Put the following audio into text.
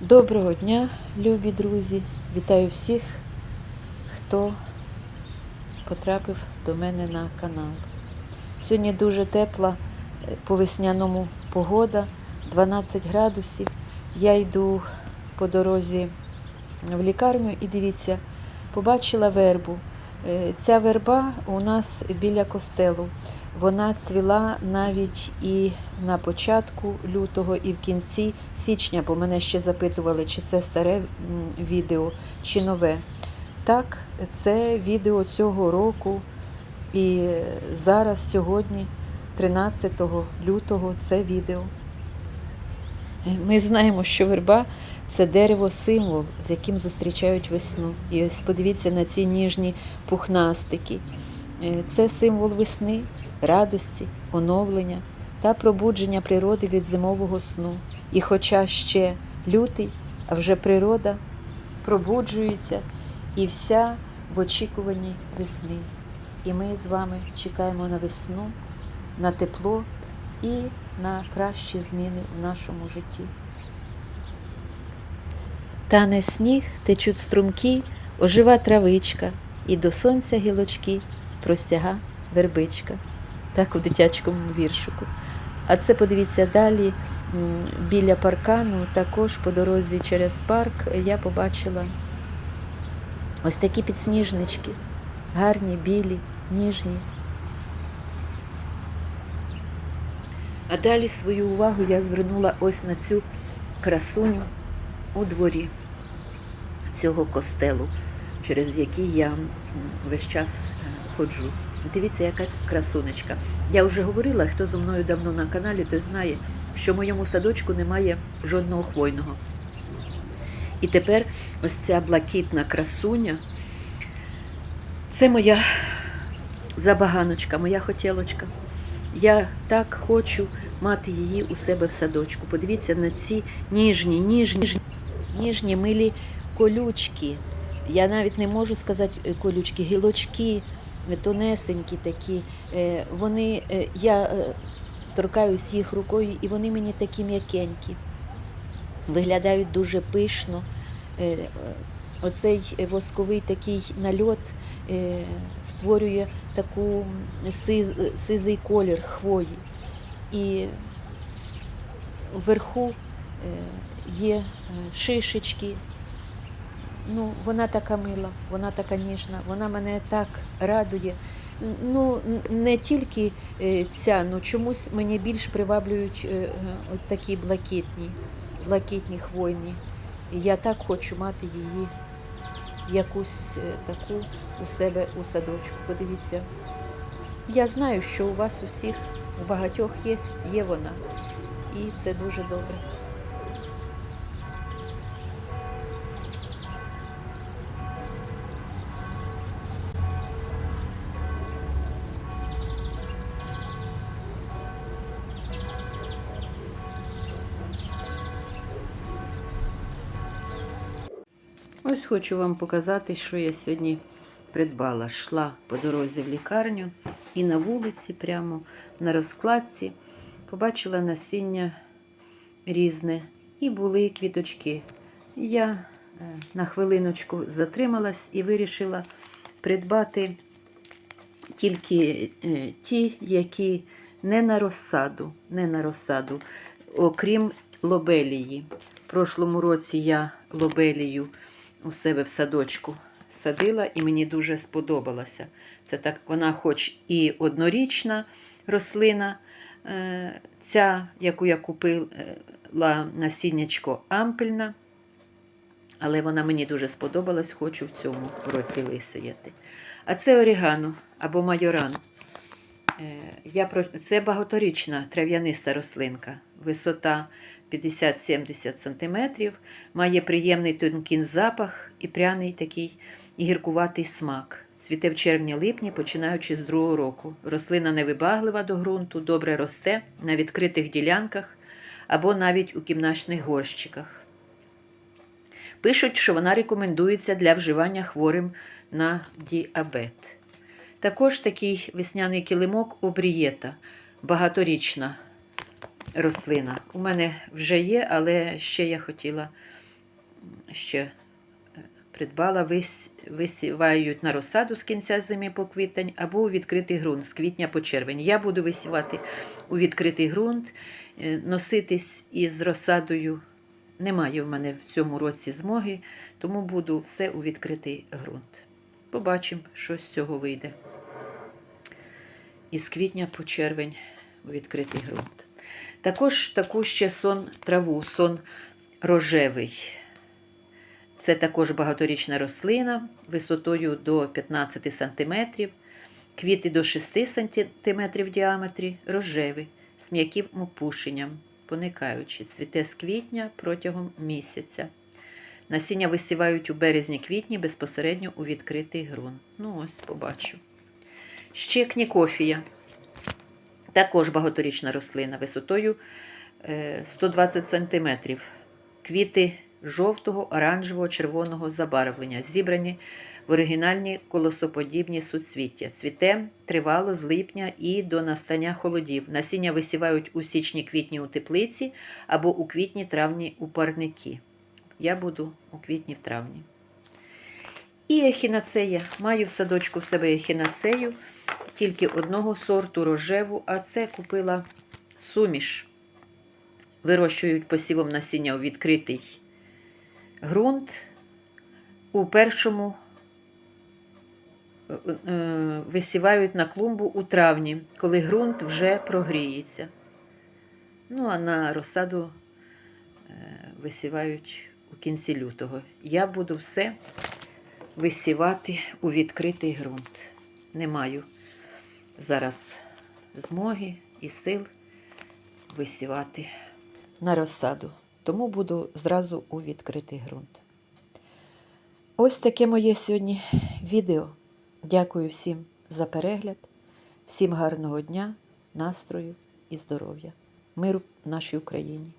Доброго дня, любі друзі! Вітаю всіх, хто потрапив до мене на канал. Сьогодні дуже тепла е, по весняному погода, 12 градусів. Я йду по дорозі в лікарню і дивіться, побачила вербу. Е, Ця верба у нас біля костелу. Вона цвіла навіть і на початку лютого, і в кінці січня, бо мене ще запитували, чи це старе відео, чи нове. Так, це відео цього року. І зараз, сьогодні, 13 лютого, це відео. Ми знаємо, що верба це дерево символ, з яким зустрічають весну. І ось подивіться на ці ніжні пухнастики. Е, Це символ весни, радості, оновлення та пробудження природи від зимового сну. І хоча ще лютий, а вже природа пробуджується і вся в очікуванні весни. І ми з вами чекаємо на весну, на тепло і на кращі зміни в нашому житті. Тане сніг, течуть струмки, ожива травичка, і до сонця гілочки простяга вербичка. Так у дитячому віршику. А це подивіться далі, біля паркану, також по дорозі через парк я побачила ось такі підсніжнички, гарні, білі, ніжні. А далі свою увагу я звернула ось на цю красуню у дворі цього костелу, через який я весь час е, ходжу. Дивіться, яка красунечка. Я вже говорила, хто зі мною давно на каналі, той знає, що в моєму садочку немає жодного хвойного. І тепер ось ця блакитна красуня це моя забаганочка, моя хотілочка. Я так хочу мати її у себе в садочку. Подивіться на ці ніжні, ніжні, ніжні милі колючки. Я навіть не можу сказати е, колючки, гілочки тонесенькі такі. Е, Вони, е, я е, торкаюсь їх рукою, і вони мені такі м'якенькі. Виглядають дуже пишно. Оцей восковий такий нальот створює таку сиз, сизий колір хвої. І вверху є шишечки. Ну, вона така мила, вона така ніжна, вона мене так радує. Ну, не тільки е, ця, ну чомусь мені більш приваблюють е, от такі блакитні, блакитні хвойні. Я так хочу мати її якусь е, таку у себе у садочку. Подивіться. Я знаю, що у вас усіх, у багатьох є, є вона. І це дуже добре. Ось хочу вам показати, що я сьогодні придбала. Шла по дорозі в лікарню і на вулиці, прямо на розкладці, побачила насіння різне і були квіточки. Я е, на хвилиночку затрималась і вирішила придбати тільки е, ті, які не на розсаду, не на розсаду, окрім лобелії. В прошлому році я лобелію у себе в садочку садила і мені дуже сподобалося. Це так, вона хоч і однорічна рослина, е, ця, яку я купила насіннячко ампельна, але вона мені дуже сподобалась, хочу в цьому році висіяти. А це орігано або майоран. Е. Це багаторічна трав'яниста рослинка. Висота 50-70 см, має приємний тонкий запах і пряний такий гіркуватий смак. Цвіте в червні-липні, починаючи з другого року. Рослина невибаглива до ґрунту, добре росте на відкритих ділянках або навіть у кімнатних горщиках. Пишуть, що вона рекомендується для вживання хворим на діабет. Також такий весняний килимок обрієта, багаторічна рослина. У мене вже є, але ще я хотіла ще е, придбала, вис- висівають на розсаду з кінця зими по квітень або у відкритий ґрунт з квітня по червень. Я буду висівати у відкритий ґрунт, е, носитись із розсадою. Немає в мене в цьому році змоги, тому буду все у відкритий ґрунт. Побачимо, що з цього вийде. Із квітня по червень у відкритий ґрунт. Також таку ще сон траву, сон рожевий. Це також багаторічна рослина висотою до 15 см, квіти до 6 см в діаметрі, рожевий, з м'яким опушенням, поникаючи, цвіте з квітня протягом місяця. Насіння висівають у березні-квітні безпосередньо у відкритий ґрунт. Ну, ось побачу. Ще кнікофія. Також багаторічна рослина висотою е, 120 см. Квіти жовтого, оранжевого, червоного забарвлення, зібрані в оригінальні колосоподібні суцвіття. Цвіте тривало з липня і до настання холодів. Насіння висівають у січні-квітні у теплиці або у квітні-травні у парники. Я буду у квітні в травні. І ехінацея. Маю в садочку в себе ехінацею, тільки одного сорту рожеву, а це купила суміш. Вирощують посівом насіння у відкритий ґрунт. У першому е, е, висівають на клумбу у травні, коли ґрунт вже прогріється. Ну, а на розсаду е, висівають у кінці лютого. Я буду все висівати у відкритий ґрунт. Не маю зараз змоги і сил висівати на розсаду. Тому буду зразу у відкритий ґрунт. Ось таке моє сьогодні відео. Дякую всім за перегляд, всім гарного дня, настрою і здоров'я. Миру нашій Україні!